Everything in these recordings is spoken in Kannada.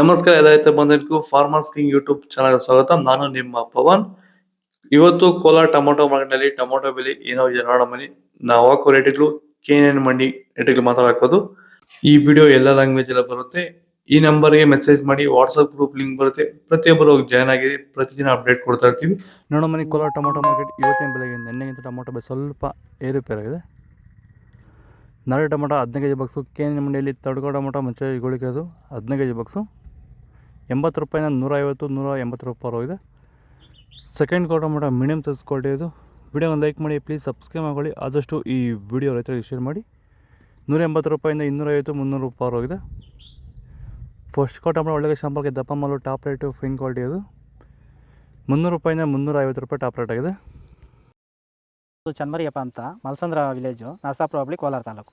ನಮಸ್ಕಾರ ಎಲ್ಲ ರೈತ ಫಾರ್ಮರ್ಸ್ ಕಿಂಗ್ ಯೂಟ್ಯೂಬ್ ಚಾನಲ್ ಸ್ವಾಗತ. ನಾನು ನಿಮ್ಮ ಪವನ್. ಇವತ್ತು ಕೋಲಾರ ಟೊಮೊಟೊ ಮಾರ್ಕೆಟ್ನಲ್ಲಿ ಟೊಮೊಟೊ ಬೆಲೆ ಏನೋ ಇದೆ ನೋಡೋ ಮನಿ ನಾವು ಹಾಕೋ ರೇಟ್ಗಳು ಕೆ ಮಂಡಿ ರೇಟ್ಗಳು ಮಾತಾಡೋದು ಈ ವಿಡಿಯೋ ಎಲ್ಲ ಲ್ಯಾಂಗ್ವೇಜ್ ಎಲ್ಲ ಬರುತ್ತೆ. ಈ ನಂಬರ್ಗೆ ಮೆಸೇಜ್ ಮಾಡಿ ವಾಟ್ಸಪ್ ಗ್ರೂಪ್ ಲಿಂಕ್ ಬರುತ್ತೆ. ಪ್ರತಿಯೊಬ್ಬರು ಜಾಯ್ನ್ ಆಗಿ ಪ್ರತಿದಿನ ಅಪ್ಡೇಟ್ ಕೊಡ್ತಾ ಇರ್ತೀವಿ. ನೋಡೋ ಮನಿ ಕೋಲಾರ ಟೊಮೊಟೊ ಮಾರ್ಕೆಟ್ ಇವತ್ತಿನ ಬೆಲೆಗೆ ನೆನ್ನೆಗಿಂತ ಟೊಮೊಟೊ ಬೆಲೆ ಸ್ವಲ್ಪ ಏರುಪೇರಾಗಿದೆ ನಾಳೆ ಟೊಮೊಟೊ ಹದಿನೈದು ಕೆ ಜಿ ಬಾಕ್ಸು ಕೆ ಮಂಡಿಯಲ್ಲಿ ತಡ್ಕೋ ಟೊಮೊಟೊ, ಮುಂಚೆ ಗೋಳಿಕೆದು ಹದಿನೈದು ಕೆ ಜಿ ಬಾಕ್ಸು ಎಂಬತ್ತು ರೂಪಾಯಿನ ನೂರ ಐವತ್ತು ನೂರ ಎಂಬತ್ತು ರೂಪಾಯಿ ಹೋಗಿದೆ ಸೆಕೆಂಡ್ ಕ್ವಾರ್ಟರ್ ಮಾಡ ಮಿನಿಮಮ್ ತರಿಸ್ಕೊಳ್ಳಿ ಇದು. ಒಂದು ಲೈಕ್ ಮಾಡಿ ಪ್ಲೀಸ್ ಸಬ್ಸ್ಕ್ರೈಬ್ ಮಾಡ್ಕೊಳ್ಳಿ. ಆದಷ್ಟು ಈ ವಿಡಿಯೋ ರೈತರಿಗೆ ಶೇರ್ ಮಾಡಿ. ನೂರ ಎಂಬತ್ತು ರೂಪಾಯಿಂದ ಇನ್ನೂರೈವತ್ತು, ಮುನ್ನೂರು ರೂಪಾಯಿ ಫಸ್ಟ್ ಕ್ವಾರ್ಟರ್ ಟೊಮೊಟೊ ಒಳ್ಳೆ ಶಾಂಪಲ್ಗೆ ದಪ್ಪ ಮಾಲು ಟಾಪ್ ರೇಟು ಫೈನ್ ಕ್ವಾಲಿಟಿ ಅದು. ಮುನ್ನೂರು ರೂಪಾಯಿಂದ ಮುನ್ನೂರ ಐವತ್ತು ರೂಪಾಯಿ ಟಾಪ್ ರೇಟ್ ಆಗಿದೆ. ಚನ್ಮರಿಯಪ್ಪ ಅಂತ, ಮಲ್ಸಂದ್ರ ವಿಲೇಜು ನರಸಾಪುರ ಹೋಬಳಿ, ಕೋಲಾರ ತಾಲೂಕು.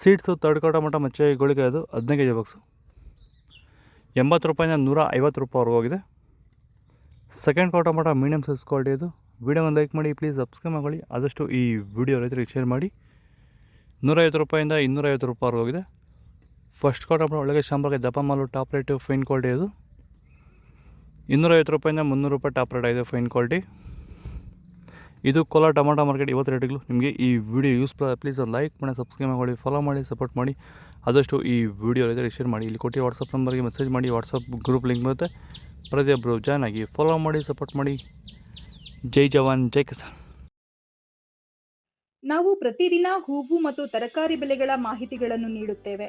ಸೀಡ್ಸು ತಡ್ಕೋ ಮಟ್ಟ ಮಚ್ಚೆ ಗೋಳಿಗೆ ಅದು ಹದಿನೈದು ಕೆ ಜಿ ಬಾಕ್ಸು. ಎಂಬತ್ತು ರೂಪಾಯಿಂದ ನೂರ ಐವತ್ತು ರೂಪಾಯಿವರೆಗೂ ಹೋಗಿದೆ. ಸೆಕೆಂಡ್ ಕೋ ಮಟ್ಟ ಮೀಡಿಯಮ್ ಸೈಜ್ ಕ್ವಾಲಿಟಿ ಇದು. ಒಂದು ಲೈಕ್ ಮಾಡಿ, ಪ್ಲೀಸ್ ಸಬ್ಸ್ಕ್ರೈಬ್ ಮಾಡಿ ಆದಷ್ಟು ಈ ವಿಡಿಯೋ ರೈತರಿಗೆ ಶೇರ್ ಮಾಡಿ. ನೂರೈವತ್ತು ರೂಪಾಯಿಂದ ಇನ್ನೂರೈವತ್ತು ರೂಪಾಯಿವರೆಗೂ ಹೋಗಿದೆ. ಫಸ್ಟ್ ಕೋ ಮಟ್ಟ ಒಳಗೆ ಶಾಂಬಾಗೆ ದಪ್ಪ ಮಾಲು ಟಾಪ್ ರೇಟು ಫೈನ್ ಕ್ವಾಲಿಟಿ ಇದು. ಇನ್ನೂರೈವತ್ತು ರೂಪಾಯಿಂದ ಮುನ್ನೂರು ರೂಪಾಯಿ ಟಾಪ್ ರೇಟ್ ಆಗಿದೆ ಫೈನ್ ಕ್ವಾಲಿಟಿ. ಇದು ಕೋಲಾರ ಟೊಮೊಟೊ ಮಾರ್ಕೆಟ್ ಇವತ್ತು ರೇಟ್ಗಳು. ನಿಮಗೆ ಈ ವಿಡಿಯೋ ಯೂಸ್ ಪ್ಲೀಸ್ ಲೈಕ್ ಮಾಡಿ ಸಬ್ಸ್ಕ್ರೈಬ್ ಮಾಡಿ ಫಾಲೋ ಮಾಡಿ ಸಪೋರ್ಟ್ ಮಾಡಿ. ಆದಷ್ಟು ಈ ವಿಡಿಯೋ ರೈತರಿಗೆ ಶೇರ್ ಮಾಡಿ. ಇಲ್ಲಿ ಕೊಟ್ಟು ವಾಟ್ಸಪ್ ನಂಬರ್ಗೆ ಮೆಸೇಜ್ ಮಾಡಿ. ವಾಟ್ಸಪ್ ಗ್ರೂಪ್ ಲಿಂಕ್ ಬರುತ್ತೆ. ಪ್ರತಿಯೊಬ್ಬರು ಜಾಯ್ನ್ ಆಗಿ ಫಾಲೋ ಮಾಡಿ ಸಪೋರ್ಟ್ ಮಾಡಿ. ಜೈ ಜವಾನ್, ಜೈ ಕಿಸಾನ್. ನಾವು ಪ್ರತಿದಿನ ಹೂವು ಮತ್ತು ತರಕಾರಿ ಬೆಲೆಗಳ ಮಾಹಿತಿಗಳನ್ನು ನೀಡುತ್ತೇವೆ.